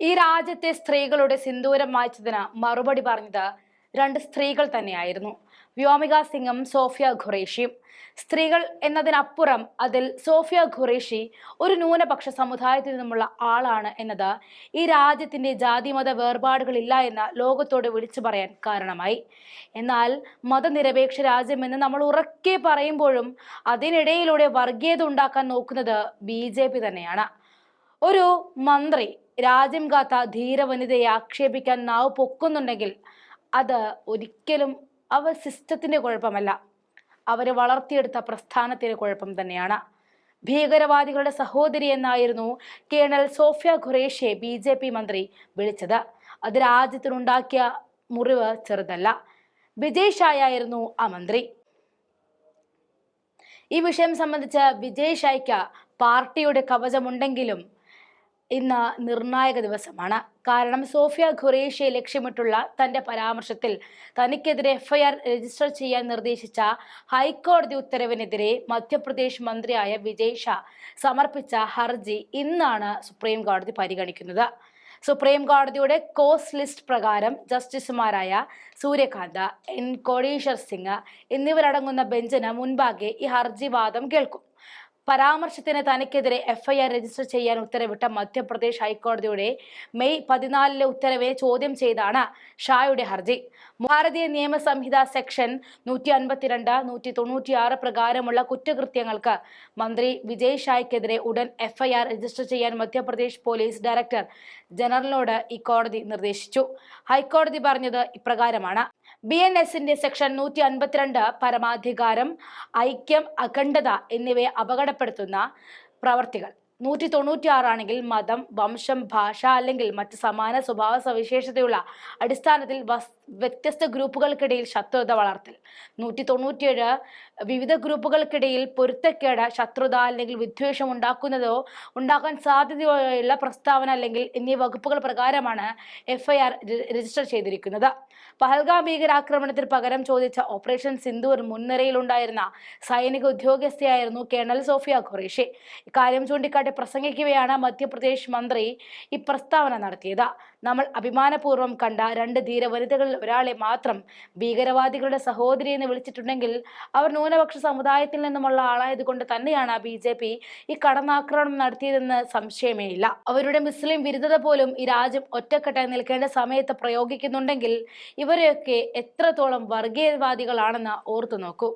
ഈ രാജ്യത്തെ സ്ത്രീകളുടെ സിന്ദൂരം വായിച്ചതിന് മറുപടി പറഞ്ഞത് രണ്ട് സ്ത്രീകൾ തന്നെയായിരുന്നു. വ്യോമിക സിംഗും സോഫിയ ഖുറേഷിയും സ്ത്രീകൾ എന്നതിനപ്പുറം അതിൽ സോഫിയ ഖുറേഷി ഒരു ന്യൂനപക്ഷ സമുദായത്തിൽ നിന്നുമുള്ള ആളാണ് എന്നത് ഈ രാജ്യത്തിന്റെ ജാതിമത വേർപാടുകളില്ല എന്ന് ലോകത്തോട് വിളിച്ചു പറയാൻ കാരണമായി. എന്നാൽ മതനിരപേക്ഷ രാജ്യമെന്ന് നമ്മൾ ഉറക്കെ പറയുമ്പോഴും അതിനിടയിലൂടെ വർഗീയത ഉണ്ടാക്കാൻ നോക്കുന്നത് ബി തന്നെയാണ്. ഒരു മന്ത്രി രാജ്യം കാത്ത ധീരവനിതയെ ആക്ഷേപിക്കാൻ നാവ് പൊക്കുന്നുണ്ടെങ്കിൽ അത് ഒരിക്കലും അവർ സിസ്റ്റത്തിന്റെ കുഴപ്പമല്ല. അവർ വളർത്തിയെടുത്ത പ്രസ്ഥാനത്തിന്റെ കുഴപ്പം തന്നെയാണ്. ഭീകരവാദികളുടെ സഹോദരി എന്നായിരുന്നു കേണൽ സോഫിയ ഖുറേഷിയെ ബി ജെ പി മന്ത്രി വിളിച്ചത്. അത് രാജ്യത്തിനുണ്ടാക്കിയ മുറിവ് ചെറുതല്ല. വിജയ് ഷായായിരുന്നു ആ മന്ത്രി. ഈ വിഷയം സംബന്ധിച്ച് വിജയ് ഷായ്ക്ക് പാർട്ടിയുടെ കവചമുണ്ടെങ്കിലും ഇന്ന് നിർണായക ദിവസമാണ്. കാരണം സോഫിയ ഖുറേഷിയെ ലക്ഷ്യമിട്ടുള്ള തന്റെ പരാമർശത്തിൽ തനിക്കെതിരെ എഫ്ഐആർ രജിസ്റ്റർ ചെയ്യാൻ നിർദ്ദേശിച്ച ഹൈക്കോടതി ഉത്തരവിനെതിരെ മധ്യപ്രദേശ് മന്ത്രിയായ വിജയ് ഷാ സമർപ്പിച്ച ഹർജി ഇന്നാണ് സുപ്രീം കോടതി പരിഗണിക്കുന്നത്. സുപ്രീം കോടതിയുടെ കോസ് ലിസ്റ്റ് പ്രകാരം ജസ്റ്റിസുമാരായ സൂര്യകാന്ത എൻ. കോടീശ്വർ സിംഗ് എന്നിവരടങ്ങുന്ന ബെഞ്ചിന് മുൻപാകെ ഈ ഹർജി വാദം കേൾക്കും. പരാമർശത്തിന് തനിക്കെതിരെ എഫ്ഐആർ രജിസ്റ്റർ ചെയ്യാൻ ഉത്തരവിട്ട മധ്യപ്രദേശ് ഹൈക്കോടതിയുടെ മെയ് പതിനാലിലെ ഉത്തരവിനെ ചോദ്യം ചെയ്താണ് ഷായുടെ ഹർജി. ഭാരതീയ നിയമ സംഹിത സെക്ഷൻ നൂറ്റി അൻപത്തിരണ്ട് നൂറ്റി തൊണ്ണൂറ്റിയാറ് പ്രകാരമുള്ള കുറ്റകൃത്യങ്ങൾക്ക് മന്ത്രി വിജയ് ഷായ്ക്കെതിരെ ഉടൻ എഫ്ഐആർ രജിസ്റ്റർ ചെയ്യാൻ മധ്യപ്രദേശ് പോലീസ് ഡയറക്ടർ ജനറലിനോട് ഈ കോടതി നിർദ്ദേശിച്ചു. ഹൈക്കോടതി പറഞ്ഞത് ഇപ്രകാരമാണ്. ബി എൻ എസിന്റെ സെക്ഷൻ നൂറ്റി അൻപത്തിരണ്ട് പരമാധികാരം ഐക്യം അഖണ്ഡത എന്നിവയെ അപകടപ്പെടുത്തുന്ന പ്രവർത്തികൾ. നൂറ്റി തൊണ്ണൂറ്റിയാറാണെങ്കിൽ മതം വംശം ഭാഷ അല്ലെങ്കിൽ മറ്റ് സമാന സ്വഭാവ സവിശേഷതയുള്ള അടിസ്ഥാനത്തിൽ വസ് വ്യത്യസ്ത ഗ്രൂപ്പുകൾക്കിടയിൽ ശത്രുത വളർത്തൽ. നൂറ്റി തൊണ്ണൂറ്റിയേഴ് വിവിധ ഗ്രൂപ്പുകൾക്കിടയിൽ പൊരുത്തക്കേട് ശത്രുത അല്ലെങ്കിൽ വിദ്വേഷം ഉണ്ടാക്കുന്നതോ ഉണ്ടാക്കാൻ സാധ്യതയുള്ള പ്രസ്താവന അല്ലെങ്കിൽ എന്നീ വകുപ്പുകൾ പ്രകാരമാണ് എഫ്ഐആർ രജിസ്റ്റർ ചെയ്തിരിക്കുന്നത്. പഹൽഗാം ഭീകരാക്രമണത്തിന് പകരം ചോദിച്ച ഓപ്പറേഷൻ സിന്ധൂർ മുൻനിരയിലുണ്ടായിരുന്ന സൈനിക ഉദ്യോഗസ്ഥയായിരുന്നു കേണൽ സോഫിയ ഖുറേഷി. ഇക്കാര്യം ചൂണ്ടിക്കാട്ടി പ്രസംഗിക്കവെയാണ് മധ്യപ്രദേശ് മന്ത്രി ഈ പ്രസ്താവന നടത്തിയത്. നമ്മൾ അഭിമാനപൂർവം കണ്ട രണ്ട് ധീരവനിതകളിൽ ഒരാളെ മാത്രം ഭീകരവാദികളുടെ സഹോദരി എന്ന് വിളിച്ചിട്ടുണ്ടെങ്കിൽ അവർ ന്യൂനപക്ഷ സമുദായത്തിൽ നിന്നുമുള്ള ആളായതുകൊണ്ട് തന്നെയാണ് ബി ജെ പി ഈ കടന്നാക്രമണം നടത്തിയതെന്ന് സംശയമേ ഇല്ല അവരുടെ മുസ്ലിം വിരുദ്ധത പോലും ഈ രാജ്യം ഒറ്റക്കെട്ടായി നിൽക്കേണ്ട സമയത്ത് പ്രയോഗിക്കുന്നുണ്ടെങ്കിൽ ഇവരെയൊക്കെ എത്രത്തോളം വർഗീയവാദികളാണെന്ന് ഓർത്തു നോക്കൂ